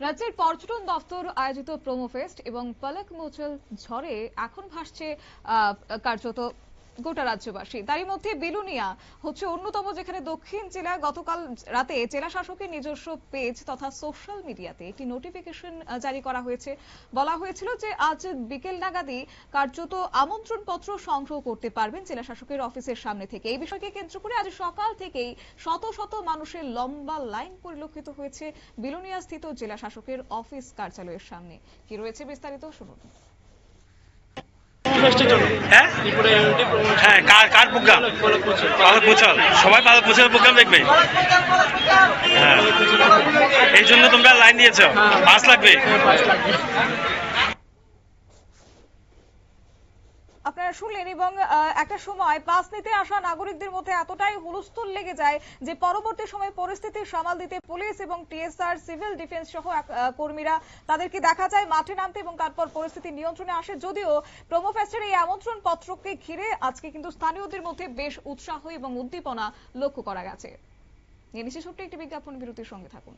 রাজ্যের পর্যটন দপ্তর আয়োজিত প্রোমো ফেস্ট এবং পলক মোচল ঝড়ে এখন ভাসছে কার্যত গোটা রাজ্যবাসী। তারই মধ্যে বিলুনিয়া হচ্ছে অন্যতম, যেখানে দক্ষিণ জেলা গতকাল রাতে জেলা শাসকের নিজস্ব পেজ তথা সোশ্যাল মিডিয়াতে একটি নোটিফিকেশন জারি করা হয়েছে। বলা হয়েছিল যে আজ বিকেল নাগাদই কার্যত আমন্ত্রণ পত্র সংগ্রহ করতে পারবেন জেলা শাসকের অফিসের সামনে থেকে। এই বিষয়কে কেন্দ্র করে আজ সকাল থেকেই শত শত মানুষের লম্বা লাইন পরিলক্ষিত হয়েছে বিলুনিয়া স্থিত জেলা শাসকের অফিস কার্যালয়ের সামনে। কি রয়েছে বিস্তারিত শুনুন। হ্যাঁ? হ্যাঁ কার কার প্রোগ্রাম? পালক সবাই পালক প্রোগ্রাম দেখবে? হ্যাঁ। এই জন্য তোমরা লাইন দিয়েছ। পাঁচ লাগবে। আপনারা শুনলেন এবং একটা সময় পাস নিতে আসা নাগরিকদের মধ্যে এতটাই হুলস্থুল লেগে যায় যে পরবর্তী সময় পরিস্থিতি সামাল দিতে পুলিশ এবং টিএসআর, সিভিল ডিফেন্স সহ কর্মীরা তাদেরকে দেখা যায় মাঠে নামতে এবং তারপর পরিস্থিতি নিয়ন্ত্রণে আসে। যদিও প্রোমো ফেস্টের এই আমন্ত্রণ পত্রকে ঘিরে আজকে কিন্তু স্থানীয়দের মধ্যে বেশ উৎসাহ এবং উদ্দীপনা লক্ষ্য করা গেছে। নিয়ে নিচ্ছে ছোট্ট একটি বিজ্ঞাপন বিরতির সঙ্গে থাকুন।